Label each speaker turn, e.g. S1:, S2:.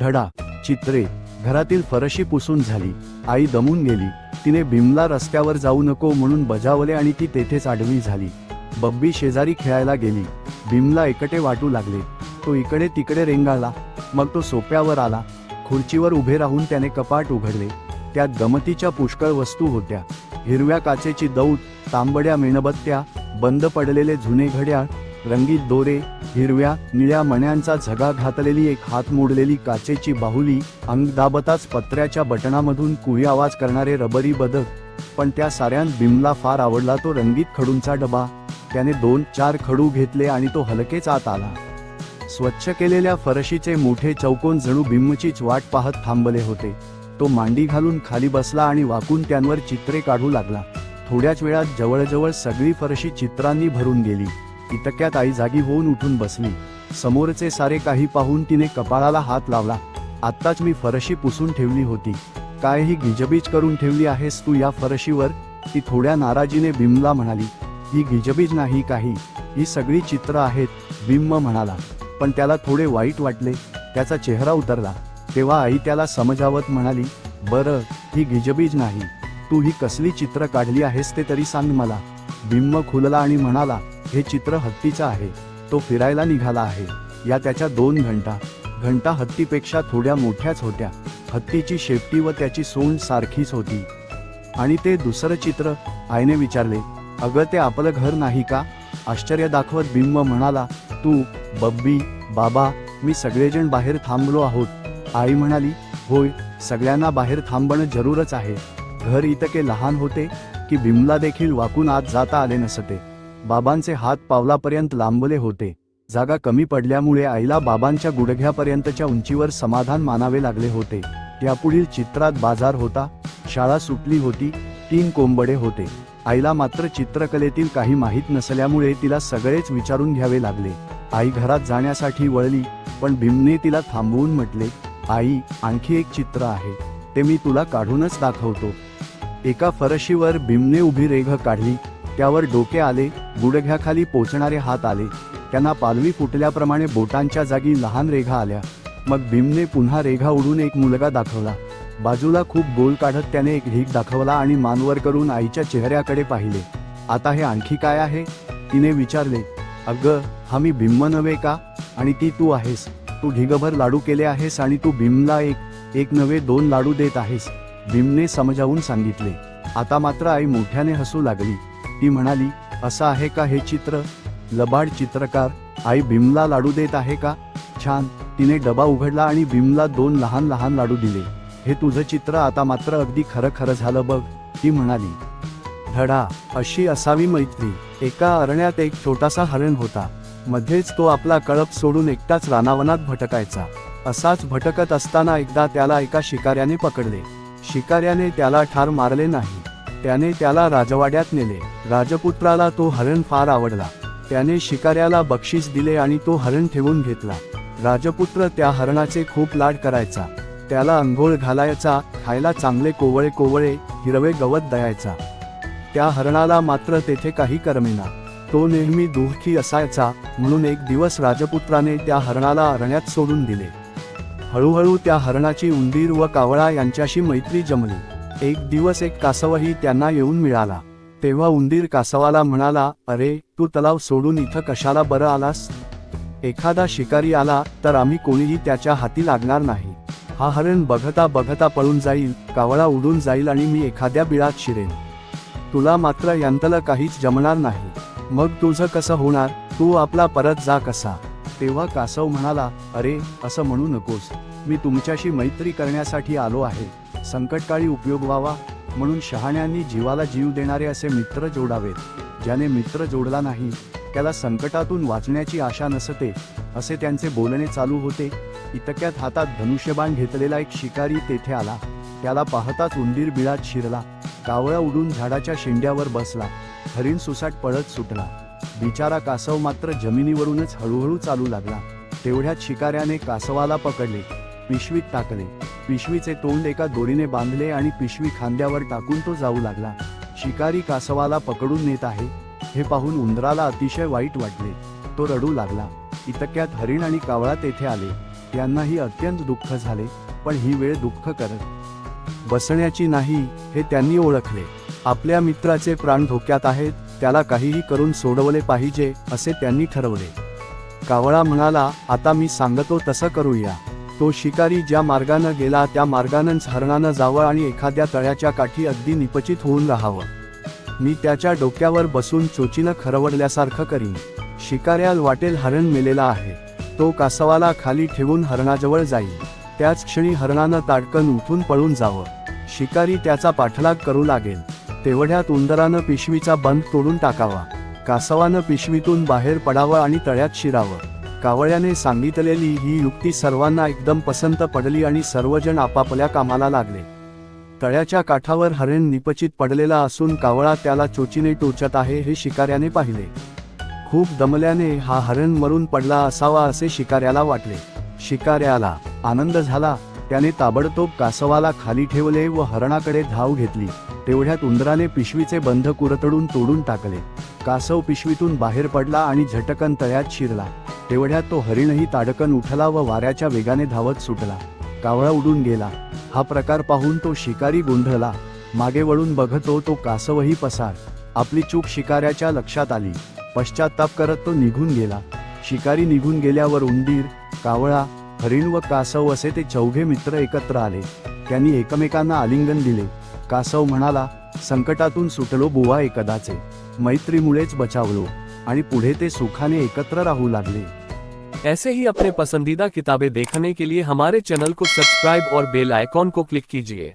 S1: धडा चित्रे घरातील फरशी पुसून झाली. आई दमून गेली. तिने भीमला रस्त्यावर जाऊ नको म्हणून बजावले आणि ती तेथेच आडवी झाली. बब्बी शेजारी खेळायला गेली. भीमला एकटे वाटू लागले. तो इकडे तिकडे रेंगाळला. मग तो सोप्यावर आला. खुर्चीवर उभे राहून त्याने कपाट उघडले. त्यात गमतीच्या पुष्कळ वस्तू होत्या. हिरव्या काचेची दौत तांबड्या मेणबत्त्या बंद पडलेले जुने घड्याळ रंगीत दोरे हिरव्या निळ्या मण्यांचा झगा घातलेली एक हात मोडलेली काचेची बाहुली अंग दाबताच पत्र्याच्या बटणामधून कुळी आवाज करणारे रबरी बदक. पण त्या साऱ्यांत बिमला फार आवडला तो रंगीत खडूंचा डबा. त्याने दोन चार खडू घेतले आणि तो हलकेच आत आला. स्वच्छ केलेल्या फरशीचे मोठे चौकोन जणू बिम्मचीच वाट पाहत थांबले होते. तो मांडी घालून खाली बसला आणि वाकून त्यांवर चित्रे काढू लागला. थोड्याच वेळात जवळजवळ सगळी फरशी चित्रांनी भरून गेली. इतक्यात आई जागी होऊन उठून बसली. समोरचे सारे काही पाहून तिने कपाळाला हात लावला. आत्ताच मी फरशी पुसून ठेवली होती. काय ही गिजबीज करून ठेवली आहेस तू या फरशीवर? ती थोड्या नाराजीने बिमला म्हणाली. ही गिजबीज नाही काही. ही सगळी चित्र आहेत बिम्म म्हणाला. पण त्याला थोडे वाईट वाटले. त्याचा चेहरा उतरला. तेव्हा आई त्याला समजावत म्हणाली बरं ही गिजबीज नाही. तू ही कसली चित्र काढली आहेस ते तरी सांग मला. बिम्म खुलला आणि म्हणाला हे चित्र हत्तीचं आहे. तो फिरायला निघाला आहे. या त्याच्या दोन घंटा. घंटा हत्तीपेक्षा थोड्या मोठ्याच होत्या. हत्तीची शेपटी व त्याची सोंड सारखीच होती. आणि ते दुसरं चित्र. आईने विचारले अगं ते आपलं घर नाही का? आश्चर्य दाखवत बिंब म्हणाला तू बब्बी बाबा मी सगळेजण बाहेर थांबलो आहोत. आई म्हणाली होय सगळ्यांना बाहेर थांबणं जरूरच आहे. घर इतके लहान होते की बिमला देखील वाकून आत जाता आले नसते. बाबांचे हात पावलापर्यंत लांबले होते. जागा कमी पडल्यामुळे आईला बाबांच्या गुडघ्यापर्यंतच्या उंचीवर समाधान मानावे लागले होते. त्यापुढील चित्रात बाजार होता शाळा सुटली होती तीन कोंबडे होते. आईला मात्र चित्रकलेतील काही माहीत नसल्यामुळे तिला सगळेच विचारून घ्यावे लागले. आई घरात जाण्यासाठी वळली पण भीमने तिला थांबवून म्हटले आई आणखी एक चित्र आहे. ते मी तुला काढूनच दाखवतो. एका फरशीवर भीमने उभी रेघ काढली. त्यावर डोके आले गुडघ्याखाली पोचणारे हात आले. त्यांना पालवी फुटल्याप्रमाणे बोटांच्या जागी लहान रेघा आल्या. मग भीमने पुन्हा रेघा उडून एक मुलगा दाखवला. बाजूला खूप गोल काढत त्याने एक ढीक दाखवला आणि मानवर करून आईच्या चेहऱ्याकडे पाहिले. आता हे आणखी काय आहे? तिने विचारले. अगं हा मी बिम्म नव्हे का? आणि ती तू आहेस. तू ढिगभर लाडू केले आहेस आणि तू भीमला एक एक नव्हे दोन लाडू देत आहेस. भीमने समजावून सांगितले आता मात्र आई मोठ्याने हसू लागली. ती म्हणाली असं आहे का हे चित्र? लबाड चित्रकार आई भीमला लाडू देत आहे का? छान तिने डबा उघडला आणि भीमला दोन लहान लहान लाडू दिले. हे तुझं चित्र आता मात्र अगदी खरं खरं झालं बघ ती म्हणाली. धडा अशी असावी मैत्री. एका अरण्यात एक छोटासा हरण होता. मध्येच तो आपला कळप सोडून एकटाच रानावनात भटकायचा. असाच भटकत असताना एकदा त्याला एका शिकाऱ्याने पकडले. शिकाऱ्याने त्याला ठार मारले नाही. त्याने त्याला राजवाड्यात नेले. राजपुत्राला तो हरण फार आवडला. त्याने शिकाऱ्याला बक्षीस दिले आणि तो हरण ठेवून घेतला. राजपुत्र त्या हरणाचे खूप लाड करायचा. त्याला अंघोळ घालायचा खायला चांगले कोवळे कोवळे हिरवे गवत द्यायचा. त्या हरणाला मात्र तेथे काही करमेना. तो नेहमी दुःखी असायचा म्हणून एक दिवस राजपुत्राने त्या हरणाला अरण्यात सोडून दिले. हळूहळू त्या हरणाची उंदीर व कावळा यांच्याशी मैत्री जमली. एक दिवस एक कासवही त्यांना येऊन मिळाला. तेव्हा उंदीर कासवाला म्हणाला अरे तू तलाव सोडून इथं कशाला बरं आलास? एखादा शिकारी आला तर आम्ही कोणीही त्याच्या हाती लागणार नाही. हा हरण बघता बघता पळून जाईल कावळा उडून जाईल आणि मी एखाद्या बिळात शिरेन. तुला मात्र यांतलं काहीच जमणार नाही. मग तुझं कसं होणार? तू आपला परत जा कसा? तेव्हा कासव म्हणाला अरे असं म्हणू नकोस. मी तुमच्याशी मैत्री करण्यासाठी आलो आहे. संकटकाळी उपयोग व्हावा म्हणून शहाण्यांनी जीवाला जीव देणारे असे मित्र जोडावेत ज्याने मित्र जोडला नाही त्याला संकटातून वाचण्याची आशा नसते असे त्यांचे बोलणे चालू होते. इतक्यात हातात धनुष्यबाण घेतलेला एक शिकारी तेथे आला. त्याला पाहताच उंदीर बिळात शिरला कावळा उडून झाडाच्या शेंड्यावर बसला हरिण सुसाट पळत सुटला. बिचारा कासव मात्र जमिनीवरूनच हळूहळू चालू लागला. तेवढ्यात शिकाऱ्याने कासवाला पकडले. पिशवीत टाकले पिशवीचे तोंड एका दोरीने बांधले आणि पिशवी खांद्यावर टाकून तो जाऊ लागला. शिकारी कासवाला पकडून नेत आहे. हे पाहून उंदराला अतिशय वाईट वाटले. तो रडू लागला. इतक्यात हरिण आणि कावळा तेथे आले. यांनाही अत्यंत दुःख झाले पण ही वेळ दुःख करत. बसण्याची नाही हे त्यांनी ओळखले. आपल्या मित्राचे प्राण धोक्यात आहेत त्याला काहीही करून सोडवले पाहिजे असे त्यांनी ठरवले. कावळा म्हणाला आता मी सांगतो तसं करूया. तो शिकारी ज्या मार्गानं गेला त्या मार्गानंच हरणानं जावं आणि एखाद्या तळ्याच्या काठी अगदी निपचित होऊन राहावं. मी त्याच्या डोक्यावर बसून चोचीनं खरवडल्यासारखं करीन. शिकाऱ्याल वाटेल हरण मेलेला आहे. तो कासवाला खाली ठेवून हरणाजवळ जाईल. त्याच क्षणी हरणानं ताडकन उठून पळून जावं. शिकारी त्याचा पाठलाग करू लागेल. तेवढ्यात उंदरानं पिशवीचा बंद तोडून टाकावा. कासवानं पिशवीतून बाहेर पडावं आणि तळ्यात शिरावं. कावळ्याने सांगितलेली ही युक्ती सर्वांना एकदम पसंत पडली आणि सर्वजण आपापल्या कामाला लागले. तळ्याच्या काठावर हरण निपचित पडलेला असून कावळा त्याला चोचीने टोचत आहे हे शिकाऱ्याने पाहिले. खूप दमल्याने हा हरण मरून पडला असावा असे शिकाऱ्याला वाटले. शिकाऱ्याला आनंद झाला. त्याने ताबडतोब कासवाला खाली ठेवले व हरणाकडे धाव घेतली. तेवढ्यात उंदराने पिशवीचे बंध कुरतडून तोडून टाकले. कासव पिशवीतून बाहेर पडला आणि झटकन तळ्यात शिरला. तेवढ्यात तो हरिणही ताडकन उठला व वाऱ्याच्या वेगाने धावत सुटला. कावळा उडून गेला. हा प्रकार पाहून तो शिकारी गोंधळला. मागे वळून बघतो तो कासवही पसार. आपली चूक शिकाऱ्याच्या लक्षात आली. पश्चाताप करत तो निघून गेला. शिकारी निघून गेल्यावर उंदीर कावळा हरिण व कासव असे ते चौघे मित्र एकत्र आले. त्यांनी एकमेकांना आलिंगन दिले. कासव म्हणाला संकटातून सुटलो बुवा एकदाचे. मैत्रीमुळेच बचावलो. आणि पुढे ते सुखाने एकत्र राहू लागले.
S2: ऐसे ही अपने पसंदीदा किताबें देखने के लिए हमारे चैनल को सब्सक्राइब और बेल आइकॉन को क्लिक कीजिए।